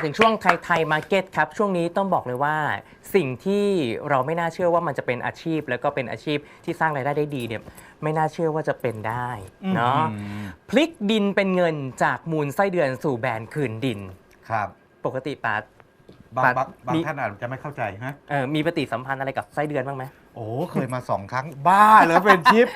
มาถึงช่วงไทยไทยมาร์เก็ตครับ ช่วงนี้ต้องบอกเลยว่า สิ่งที่เราไม่น่าเชื่อว่ามันจะเป็นอาชีพ แล้วก็เป็นอาชีพที่สร้างรายได้ได้ดีเนี่ยไม่น่าเชื่อว่าจะเป็นได้เนาะอืมพลิกดินเป็นเงินจากมูลไส้เดือนสู่แบรนด์คืนดิน ครับ ปกติปาบางปะบางบางมี ท่านอาจจะไม่เข้าใจฮะ เออมีปฏิสัมพันธ์อะไรกับไส้เดือนบ้างไหม โอ้เคยมาสองครั้งบ้าเหรอเป็นชิป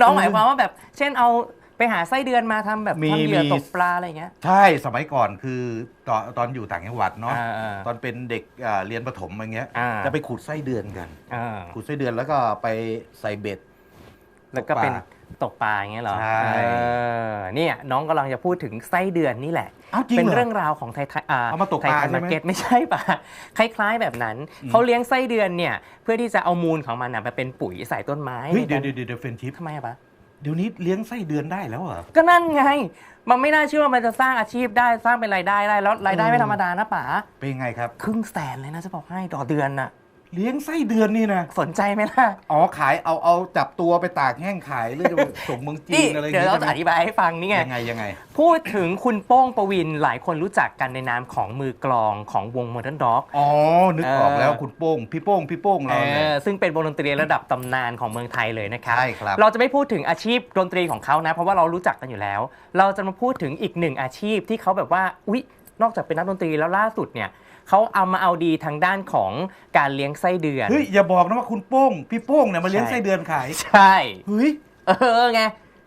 น้องหมายความว่าแบบ เช่นเอา ไปหาไส้เดือนมาทำแบบมีทำเหยื่อมี ตกปลาอะไรอย่างเงี้ย ใช่สมัยก่อนคือตอนตอนอยู่ต่างจังหวัดเนาะอ่าตอนเป็นเด็กอ่าเรียนประถมอย่างเงี้ยอ่า จะไปขุดไส้เดือนกัน อ่าขุดไส้เดือนแล้วก็ไปใส่เบ็ด แล้วก็เป็นตกปลาตกปลาอย่างเงี้ยเหรอใช่ เออเนี่ยน้องกำลังจะพูดถึงไส้เดือนนี่แหละ อ้าวจริงเป็นเหรอเรื่องราวของไทยไทยอ่าเอามาตกไทปยลาไทยใช่ไหมมาร์เก็ตไม่ใช่ปะคล้าย ๆ แบบนั้น อืม เขาเลี้ยงไส้เดือนเนี่ย เพื่อที่จะเอามูลของมันน่ะไปเป็นปุ๋ยใส่ต้นไม้เฮ้ยในเดี๋ยวการเดี๋ยวเดี๋ยวเฟรนชิปทำไมอะปะ เดี๋ยวนี้เลี้ยงไส้เดือนได้แล้วเหรอ ก็นั่นไง มันไม่น่าเชื่อว่ามันจะสร้างอาชีพได้สร้างเป็นรายได้ได้แล้วรายได้ไม่ธรรมดานะป๋าเป็นไงครับ ครึ่งแสนเลยนะจะบอกให้ต่อเดือนน่ะ เลี้ยงไส้เดือนนี่นะสนใจไหมล่ะ อ๋อขายเอาเอาจับตัวไปตากแห้งขายหรือจะส่งเมืองจีนี่นอะไรอย่างเดี๋ยวงี้เราใช่จะไหมอธิบายให้ฟังนี่ไงยังไงยังไง พูดถึงคุณโป้งประวินหลายคนรู้จักกันในนามของมือกลองของวง Modern Dog อ๋อ นึกออกเออแล้วคุณโป้ง พี่โป้ง พี่โป้งเอเราเนี่ยอซึ่งเป็นวงดนตรีระดับตำนานของเมืองไทยเลยนะครับใช่ครับ เราจะไม่พูดถึงอาชีพดนตรีของเขานะ เพราะว่าเรารู้จักกันอยู่แล้ว เราจะมาพูดถึงอีกหนึ่งอาชีพที่เขาแบบว่าอุ๊ยนอกจากเป็นนักดนตรีแล้วล่าสุดเนี่ย เขาเอามาเอาดีทางด้านของการเลี้ยงไส้เดือน เฮ้ยอย่าบอกนะว่าคุณโป้ง พี่โป้งเนี่ยมาเลี้ยงใช่ไส้เดือนขาย ใช่เฮ้ยเออไง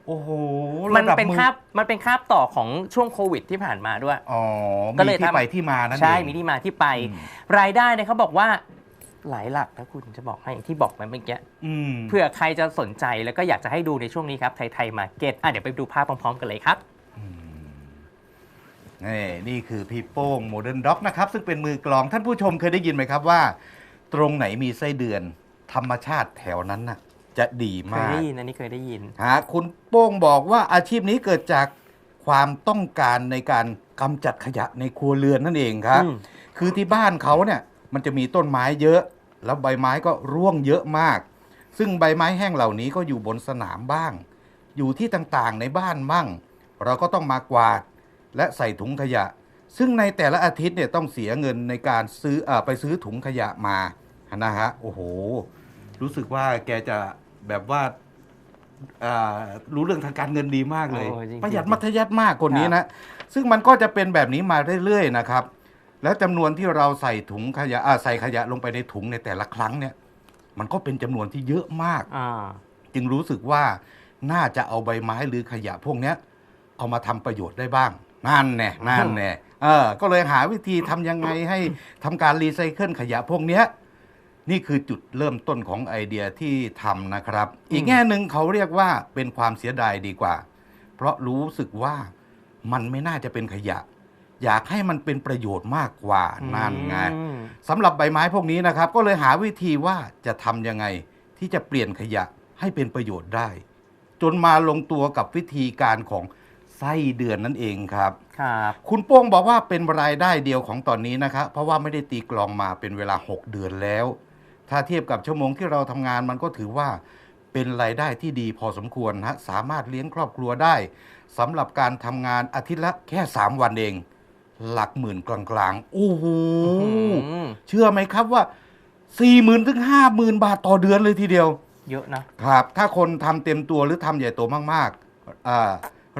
โอ้โหมันระดับเป็นมือคาบมันเป็นคาบต่อของช่วงโควิดที่ผ่านมาด้วยอ๋อก็เลยมีที่ทำไปที่มานั่นเองใช่มีที่มาที่ไปอืมรายได้เนี่ยเขาบอกว่าหลายหลักนะคุณจะบอกให้อย่างที่บอกไปเมื่อกี้อืมเผื่อใครจะสนใจแล้วก็อยากจะให้ดูในช่วงนี้ครับไทยไทยมาร์เก็ตอะเดี๋ยวไปดูภาพพร้อมๆกันเลยครับ นี่นี่คือพี่โป้งโมเดิร์นด็อกนะครับ ซึ่งเป็นมือกลองท่านผู้ชมเคยได้ยินไหมครับว่า ตรงไหนมีไส้เดือนธรรมชาติแถวนั้นน่ะจะดีเคยมากได้ยินอันนี้เคยได้ยิน หาคุณโป้งบอกว่าอาชีพนี้เกิดจากความต้องการในการกำจัดขยะในครัวเรือนนั่นเองครับ อืม คือที่บ้านเขาเนี่ยมันจะมีต้นไม้เยอะ แล้วใบไม้ก็ร่วงเยอะมาก ซึ่งใบไม้แห้งเหล่านี้ก็อยู่บนสนามบ้าง อยู่ที่ต่างๆในบ้านมั่งเราก็ต้องมากวาด และใส่ถุงขยะ ซึ่งในแต่ละอาทิตย์เนี่ยต้องเสียเงินในการซื้อเออไปซื้อถุงขยะมานะฮะโอ้โห รู้สึกว่าแกจะแบบว่าอ่ารู้เรื่องทางการเงินดีมากเลยโอ้จริงๆประหยัดมัธยัติมากคนนี้นะ ซึ่งมันก็จะเป็นแบบนี้มาเรื่อยๆนะครับ แล้วจำนวนที่เราใส่ถุงขยะอ่าใส่ขยะลงไปในถุงในแต่ละครั้งเนี่ย มันก็เป็นจำนวนที่เยอะมากอ่าจึงรู้สึกว่าน่าจะเอาใบไม้หรือขยะพวกเนี้ยเอามาทำประโยชน์ได้บ้าง นั่นแน่นั่นแน่เออก็เลยหาวิธีทำยังไงให้ทำการรีไซเคิลขยะพวกเนี้ยนี่คือจุดเริ่มต้นของไอเดียที่ทำนะครับ อีกแง่หนึ่งเขาเรียกว่าเป็นความเสียดายดีกว่า เพราะรู้สึกว่ามันไม่น่าจะเป็นขยะ อยากให้มันเป็นประโยชน์มากกว่านั่นไงอืม สำหรับใบไม้พวกนี้นะครับ ก็เลยหาวิธีว่าจะทำยังไง ที่จะเปลี่ยนขยะให้เป็นประโยชน์ได้ จนมาลงตัวกับวิธีการของ ไส้เดือนนั่นเองครับ ครับ คุณโป้งบอกว่าเป็นรายได้เดียวของตอนนี้นะครับเพราะว่าไม่ได้ตีกลองมาเป็นเวลา 6 เดือนแล้ว ถ้าเทียบกับชั่วโมงที่เราทำงานมันก็ถือว่าเป็นรายได้ที่ดีพอสมควรนะสามารถเลี้ยงครอบครัวได้สำหรับการทำงานอาทิตย์ละแค่ 3 วันเอง หลักหมื่นกลางๆโอ้โห อืมเชื่อไหมครับว่า 4 0,000ื่นถึงห้าหมื่นบาทต่อเดือนเลยทีเดียว เยอะนะ ครับ ถ้าคนทำเต็มตัวหรือทำใหญ่โตมากๆอ่า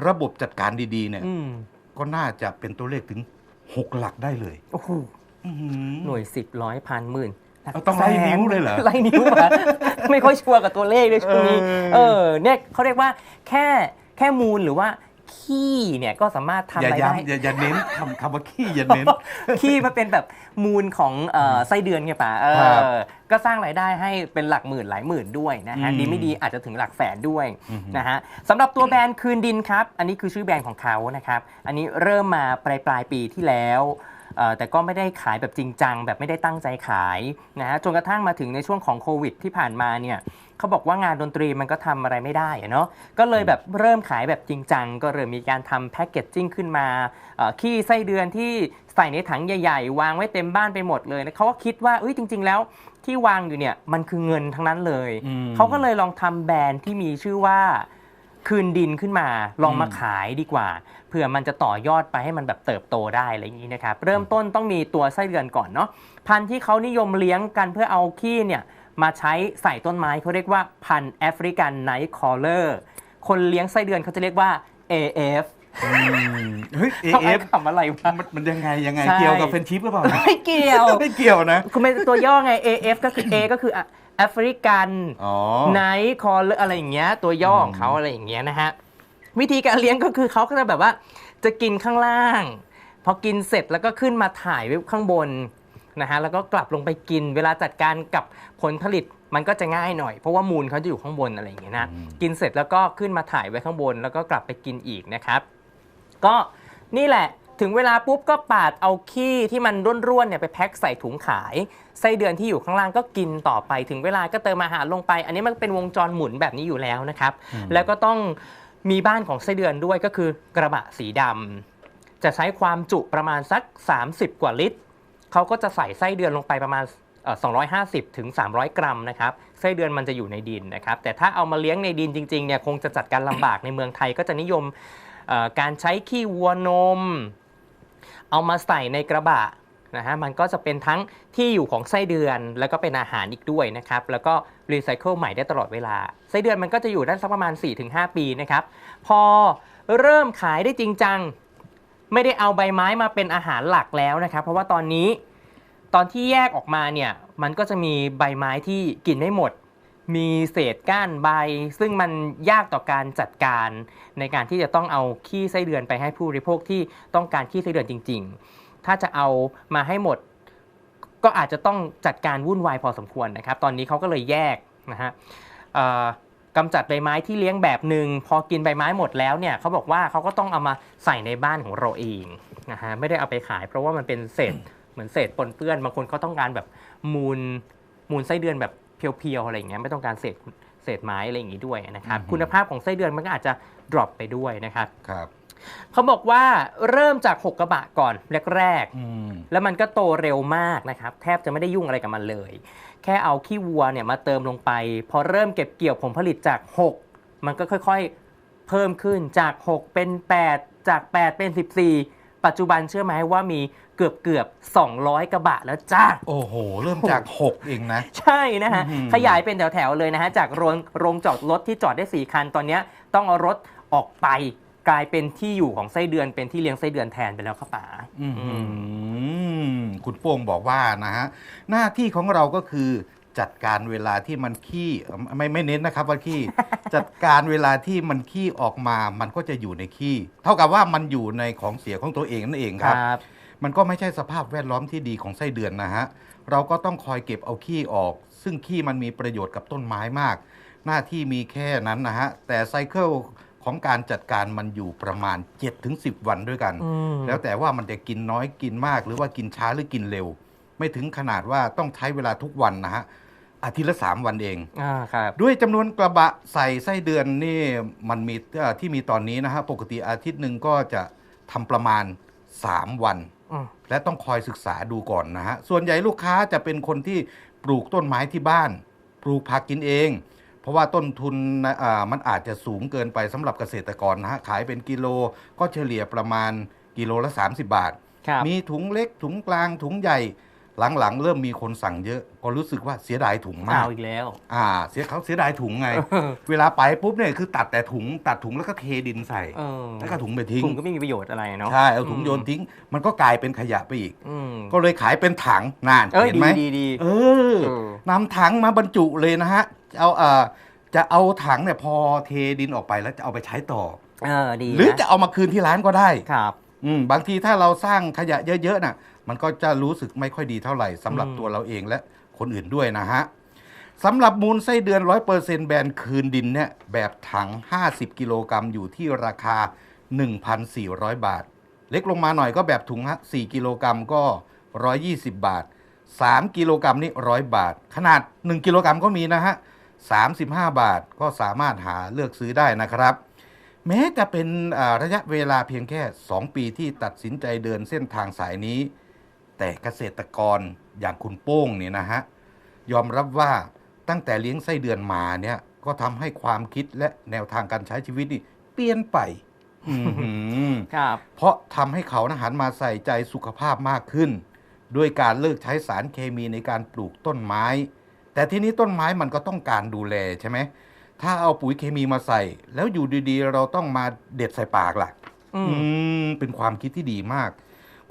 ระบบจัดการดีๆเนี่ยอืมก็น่าจะเป็นตัวเลขถึง 6 หลักได้เลยโอ้โหอื้อหือ หน่วยสิบร้อยพันหมื่นเอาต้องไล่นิ้วเลยเหรอไล่นิ้วมา ไม่ค่อยชัวร์กับตัวเลขด้วยช่วงนี้ เออ เออเนี่ยเขาเรียกว่าแค่แค่มูลหรือว่า ขี้เนี่ยก็สามารถทำอย่ารายได้ ย้ำอย่าอย่าเน้นคำคำว่าขี้อย่าเน้น ขี้มันเป็นแบบมูลของเอ่อไส้เดือนไงป่ะเอครับอก็สร้างรายได้ให้เป็นหลักหมื่นหลายหมื่นด้วยนะฮะอืมดีไม่ดีอาจจะถึงหลักแสนด้วยอือฮึ นะฮะสำหรับตัวแบรนด์คืนดินครับ อันนี้คือชื่อแบรนด์ของเขานะครับ อันนี้เริ่มมาปลายปลายปีที่แล้วเอ่อ แต่ก็ไม่ได้ขายแบบจริงจัง แบบไม่ได้ตั้งใจขายนะฮะจนกระทั่งมาถึงในช่วงของโควิดที่ผ่านมาเนี่ยเขาบอกว่างานดนตรีมันก็ทำอะไรไม่ได้อะเนาะก็เลยแบบเริ่มขายแบบจริงจัง ก็เริ่มมีการทำแพ็กเกจจิ้งขึ้นมาเอ่อขี้ไส้เดือนที่ใส่ในถังใหญ่ ๆ วางไว้เต็มบ้านไปหมดเลยแล้วเขาก็คิดว่าเอ้ยจริง ๆ แล้วที่วางอยู่เนี่ยมันคือเงินทั้งนั้นเลยอืมเขาก็เลยลองทำแบรนด์ที่มีชื่อว่า คืนดินขึ้นมาลองมาอืมขายดีกว่าเผื่อมันจะต่อยอดไปให้มันแบบเติบโตได้อะไรอย่างนี้นะครับเริ่มต้นต้องมีตัวไส้เดือนก่อนเนาะพันธุ์ที่เขานิยมเลี้ยงกันเพื่อเอาขี้เนี่ยมาใช้ใส่ต้นไม้เขาเรียกว่าพันธุ์แอฟริกันไนท์คอลเลอร์คนเลี้ยงไส้เดือนเขาจะเรียกว่า AF อืมเฮ้ยเขาไอ้ AF คำอะไรวะมันมันยังไงยังไงใช่เกี่ยวกับเฟรนชิพหรือเปล่านะไม่เกี่ยวไม่เกี่ยวนะคุณเป็นตัวย่อไง AF ก็คือ A ก็คือ แอฟริกันอ๋อไนท์คอลอะไรอย่างเงี้ยตัวย่อของเขาอะไรอย่างเงี้ยนะฮะวิธีการเลี้ยงก็คือเขาก็จะแบบว่า จะกินข้างล่าง พอกินเสร็จแล้วก็ขึ้นมาถ่ายไว้ข้างบนนะฮะแล้วก็กลับลงไปกิน เวลาจัดการกับผลผลิตมันก็จะง่ายหน่อย เพราะว่ามูลเขาจะอยู่ข้างบนอะไรอย่างเงี้ยนะอืมกินเสร็จแล้วก็ขึ้นมาถ่ายไว้ข้างบน แล้วก็กลับไปกินอีกนะครับ ก็นี่แหละ ถึงเวลาปุ๊บก็ปาดเอาขี้ที่มันร่วนๆเนี่ยไปแพ็คใส่ถุงขาย ไส้เดือนที่อยู่ข้างล่างก็กินต่อไป ถึงเวลาก็เติมอาหารลงไป อันนี้มันเป็นวงจรหมุนแบบนี้อยู่แล้วนะครับอืมแล้วก็ต้องมีบ้านของไส้เดือนด้วยก็คือกระบะสีดำจะใช้ความจุประมาณสัก 30 กว่าลิตรเขาก็จะใส่ไส้เดือนลงไปประมาณเอ่อ250 ถึง 300 กรัมนะครับไส้เดือนมันจะอยู่ในดินนะครับ แต่ถ้าเอามาเลี้ยงในดินจริงๆเนี่ยคงจะจัดการลำบากในเมืองไทยก็จะนิยมเอ่อการใช้ขี้วัวนม เอามาใส่ในกระบะนะฮะมันก็จะเป็นทั้งที่อยู่ของไส้เดือน แล้วก็เป็นอาหารอีกด้วยนะครับ แล้วก็รีไซเคิลใหม่ได้ตลอดเวลา ไส้เดือนมันก็จะอยู่ได้สักประมาณ 4-5 ปีนะครับ พอเริ่มขายได้จริงจัง ไม่ได้เอาใบไม้มาเป็นอาหารหลักแล้วนะครับ เพราะว่าตอนนี้ตอนที่แยกออกมาเนี่ยมันก็จะมีใบไม้ที่กินไม่หมด มีเศษก้านใบ ซึ่งมันยากต่อการจัดการในการที่จะต้องเอาขี้ไส้เดือนไปให้ผู้บริโภคที่ต้องการขี้ไส้เดือนจริง ๆ ถ้าจะเอามาให้หมด ก็อาจจะต้องจัดการวุ่นวายพอสมควรนะครับ ตอนนี้เขาก็เลยแยกนะฮะกำจัดใบไม้ที่เลี้ยงแบบหนึ่งพอกินใบไม้หมดแล้วเนี่ยเขาบอกว่าเขาก็ต้องเอามาใส่ในบ้านของเราเองนะฮะไม่ได้เอาไปขาย เพราะว่ามันเป็นเศษเหมือนเศษปนเปื้อนบางคนเขาต้องการแบบมูลมูลไส้เดือนแบบ พียวๆอะไรอย่างเงี้ยไม่ต้องการเศษเศษไม้อะไรอย่างงี้ด้วยนะครับ อืมคุณภาพของไส้เดือนมันก็อาจจะ drop ไปด้วยนะครับครับเขาบอกว่าเริ่มจากหกกระบะก่อนแรก ๆ อืม แล้วมันก็โตเร็วมากนะครับ แทบจะไม่ได้ยุ่งอะไรกับมันเลย แค่เอาขี้วัวเนี่ยมาเติมลงไป พอเริ่มเก็บเกี่ยวผลผลิตจาก 6 มันก็ค่อยๆ เพิ่มขึ้นจาก 6 เป็น 8 จาก 8 เป็น 14 ปัจจุบันเชื่อไหมว่ามีเกือบเกือบๆ200 กระบะแล้วจ้า โอ้โห เริ่มจาก 6 เองนะ ใช่นะฮะอื้อหือขยายเป็นแถวๆเลยนะฮะ จากโรงโรงจอดรถที่จอดได้ 4 คัน ตอนเนี้ยต้องเอารถออกไปกลายเป็นที่อยู่ของไส้เดือนเป็นที่เลี้ยงไส้เดือนแทนไปแล้วครับป๋าอืมอืมคุณโป้งบอกว่านะฮะ หน้าที่ของเราก็คือ จัดการเวลาที่มันขี้เอ่อไม่ไม่เน้นนะครับว่าขี้ จัดการเวลาที่มันขี้ออกมามันก็จะอยู่ในขี้ เท่ากับว่ามันอยู่ในของเสียของตัวเองนั่นเองครับ มันก็ไม่ใช่สภาพแวดล้อมที่ดีของไส้เดือนนะฮะเราก็ต้องคอยเก็บเอาขี้ออก ซึ่งขี้มันมีประโยชน์กับต้นไม้มาก หน้าที่มีแค่นั้นนะฮะแต่ไซเคิลของการจัดการมันอยู่ประมาณ 7-10 วันด้วยกันอืมแล้วแต่ว่ามันจะกินน้อยกินมาก หรือว่ากินช้าหรือกินเร็ว ไม่ถึงขนาดว่าต้องใช้เวลาทุกวันนะฮะ อาทิตย์ละสามวันเอง อ่าครับ ด้วยจำนวนกระบะใส่ไส้เดือนนี่มันมีเอ่อที่มีตอนนี้นะฮะปกติอาทิตย์หนึ่งก็จะทำประมาณ 3 วัน อืม และต้องคอยศึกษาดูก่อนนะฮะ ส่วนใหญ่ลูกค้าจะเป็นคนที่ปลูกต้นไม้ที่บ้าน ปลูกผักกินเอง เพราะว่าต้นทุนนะอ่ามันอาจจะสูงเกินไปสำหรับเกษตรกรนะฮะ ขายเป็นกิโลก็เฉลี่ยประมาณกิโลละ 30 บาท ครับ มีถุงเล็กถุงกลางถุงใหญ่ หลังๆ เริ่มมีคนสั่งเยอะ ก็รู้สึกว่าเสียดายถุงมากเอาอีกแล้ว อ่า เสียเขาเสียดายถุงไง เวลาไปปุ๊บเนี่ยคือตัดแต่ถุงตัดถุงแล้วก็เทดินใส่ เออแล้วก็ถุงไปทิ้ง ถุงก็ไม่มีประโยชน์อะไรเนาะใช่ เอาถุงโยนทิ้ง มันก็กลายเป็นขยะไปอีก อืมก็เลยขายเป็นถังนานเอ้ยเห็นดีไหมดีดีเออ เออ นำถังมาบรรจุเลยนะฮะ เอาเอ่อจะเอาถังเนี่ยพอเทดินออกไปแล้วจะเอาไปใช้ต่อ เออดีหรือนะจะเอามาคืนที่ร้านก็ได้ ครับ อืมบางทีถ้าเราสร้างขยะเยอะๆน่ะ มันก็จะรู้สึกไม่ค่อยดีเท่าไหร่สำหรับอืมตัวเราเองและคนอื่นด้วยนะฮะสำหรับมูลไส้เดือน 100%แบรนด์คืนดินเนี่ยแบบถัง 50 กิโลกรัมอยู่ที่ราคา 1,400 บาท เล็กลงมาหน่อยก็แบบถุงฮะ4กิโลกรัมก็ 120 บาท 3 กิโลกรัมนี่ 100 บาท ขนาด 1 กิโลกรัมก็มีนะฮะ 35 บาทก็สามารถหาเลือกซื้อได้นะครับ แม้จะเป็นอ่าระยะเวลาเพียงแค่ 2 ปีที่ตัดสินใจเดินเส้นทางสายนี้ แต่เกษตรกรอย่างคุณโป้งเนี่ยนะฮะยอมรับว่าตั้งแต่เลี้ยงไส้เดือนมาเนี่ย ก็ทำให้ความคิดและแนวทางการใช้ชีวิตนี่เปลี่ยนไปอื้อหือครับเพราะทำให้เขานะหันมาใส่ใจสุขภาพมากขึ้น ด้วยการเลิกใช้สารเคมีในการปลูกต้นไม้ แต่ทีนี้ต้นไม้มันก็ต้องการดูแลใช่ไหมถ้าเอาปุ๋ยเคมีมาใส่ แล้วอยู่ดีๆ เราต้องมาเด็ดใส่ปากล่ะ อือืมมเป็นความคิดที่ดีมาก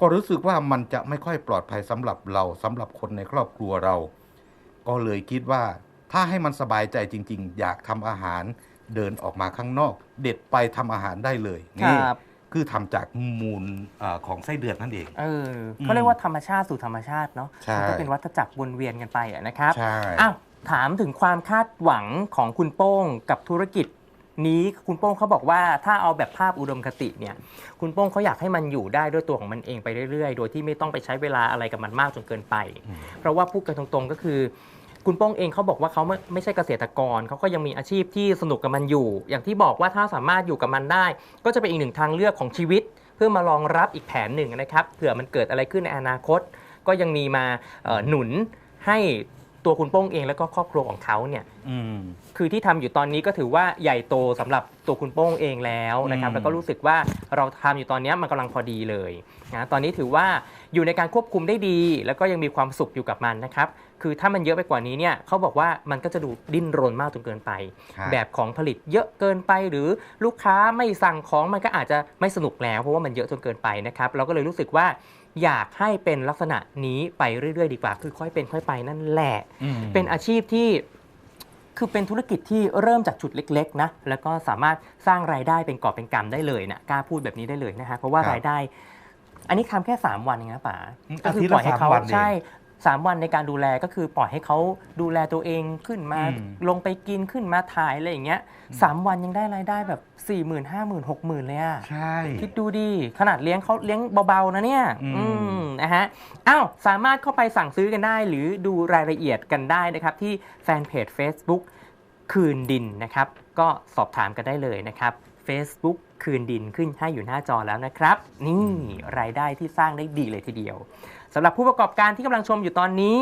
ก็รู้สึกว่ามันจะไม่ค่อยปลอดภัยสำหรับเราสำหรับคนในครอบครัวเรา ก็เลยคิดว่าถ้าให้มันสบายใจจริง ๆ อยากทำอาหารเดินออกมาข้างนอก เด็ดไปทำอาหารได้เลยคนี่รับ คือทำจากมูลอาของไส้เดือนนั่นเองเออเขาเรียกว่าธรรมชาติสู่ธรรมชาติเนาะใช่ มันก็เป็นวัฏจักรวนเวียนกันไปอะนะครับ ใช่ อ้าวถามถึงความคาดหวังของคุณโป้งกับธุรกิจ นี้คุณโป้งเขาบอกว่าถ้าเอาแบบภาพอุดมคติเนี่ยคุณโป้งเขาอยากให้มันอยู่ได้ด้วยตัวของมันเองไปเรื่อยๆ โดยที่ไม่ต้องไปใช้เวลาอะไรกับมันมากจนเกินไป เพราะว่าพูดกันตรงๆก็คือ คุณโป้งเองเขาบอกว่าเขาไม่ไม่ใช่เกษตรกรเขาก็ยังมีอาชีพที่สนุกกับมันอยู่ อย่างที่บอกว่าถ้าสามารถอยู่กับมันได้ ก็จะเป็นอีกหนึ่งทางเลือกของชีวิต เพื่อมารองรับอีกแผนหนึ่งนะครับเผื่อมันเกิดอะไรขึ้นในอนาคต ก็ยังมีมาหนุนให้ ตัวคุณโป้งเองแล้วก็ครอบครัวของเขาเนี่ยอืมคือที่ทำอยู่ตอนนี้ก็ถือว่าใหญ่โตสำหรับตัวคุณโป้งเองแล้วนะครับอืมแล้วก็รู้สึกว่าเราทำอยู่ตอนนี้มันกำลังพอดีเลยนะตอนนี้ถือว่าอยู่ในการควบคุมได้ดี แล้วก็ยังมีความสุขอยู่กับมันนะครับคือถ้ามันเยอะไปกว่านี้เนี่ยเขาบอกว่ามันก็จะดูดิ้นรนมากจนเกินไปใช่แบบของผลิตเยอะเกินไปหรือลูกค้าไม่สั่งของมันก็อาจจะไม่สนุกแล้ว เพราะว่ามันเยอะจนเกินไปนะครับเราก็เลยรู้สึกว่า อยากให้เป็นลักษณะนี้ไปเรื่อยๆ ดีกว่า คือค่อยเป็นค่อยไปนั่นแหละ อืม เป็นอาชีพที่คือเป็นธุรกิจที่เริ่มจากจุดเล็กๆนะแล้วก็สามารถสร้างรายได้เป็นกอบเป็นกำได้เลยนะกล้าพูดแบบนี้ได้เลยนะฮะเพราะว่าครับรายได้ อันนี้ทำแค่ 3 วันเองนะป๋าอืมก็คือาทิตย์ปล่อยให้เขาละสามวันเอง ใช่ สามวันในการดูแลก็คือปล่อยให้เขาดูแลตัวเองขึ้นมา อืม ลงไปกินขึ้นมาถ่ายอะไรอย่างเงี้ยสามวันยังได้รายได้แบบ4ี่หมื่นห้าหมื่นหกหมื่นเลยอะ ใช่ คิดดูดิ ขนาดเลี้ยงเขาเลี้ยงเบา ๆ นะเนี่ย อืม อืม นะฮะ อ้าว สามารถเข้าไปสั่งซื้อกันได้ หรือดูรายละเอียดกันได้นะครับ ที่แฟนเพจ Facebook คืนดินนะครับ ก็สอบถามกันได้เลยนะครับ Facebook คืนดินขึ้นให้อยู่หน้าจอแล้วนะครับ นี่รายได้ที่สร้างได้ดีเลยทีเดียว สำหรับผู้ประกอบการที่กำลังชมอยู่ตอนนี้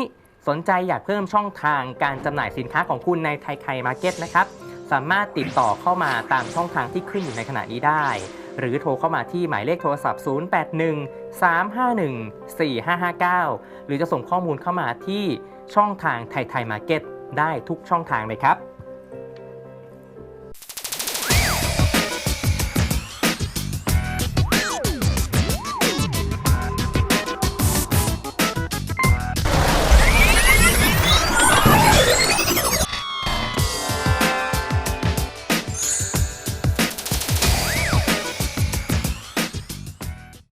สนใจอยากเพิ่มช่องทางการจำหน่ายสินค้าของคุณในไทยไคมาร์เก็ตนะครับ สามารถติดต่อเข้ามาตามช่องทางที่ขึ้นอยู่ในขณะนี้ได้ หรือโทรเข้ามาที่หมายเลขโทรศัพท์ 081 351 4559 หรือจะส่งข้อมูลเข้ามาที่ช่องทางไทยไทยมาร์เก็ตได้ทุกช่องทางเลยครับ